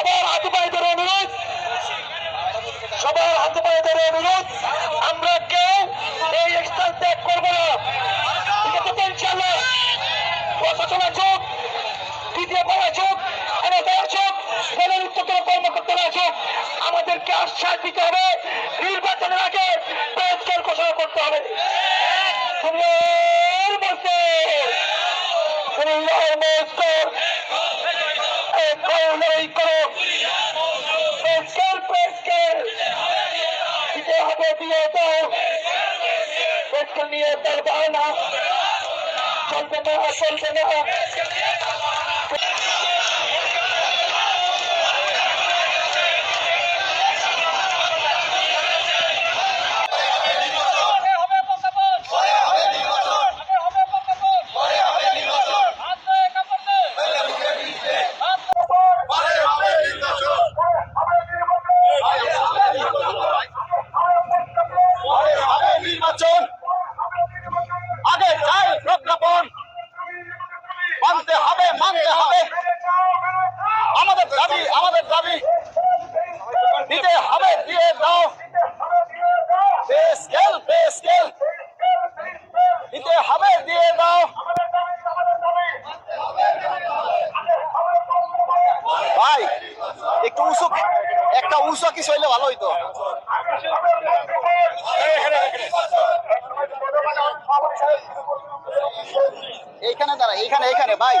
সবার হাতে পায়ে ধরে অনুরোধ সবার হাতে পায়ে ধরে অনুরোধ আমরা কেউ এই স্থান ত্যাগ করব না। ঠিক আমাদের আসুক দলের দিতে হবে। নির্বাচনের আগে পরিষ্কার ঘোষণা করতে হবে। Hafiziyatov. Eskiliye Talbana. Talbana, Talbana. Eskiliye Talbana. ভাই একটু উঁচু একটা উঁচু কি হইলে ভালো হইতো। এইখানে দাঁড়া এইখানে এইখানে ভাই।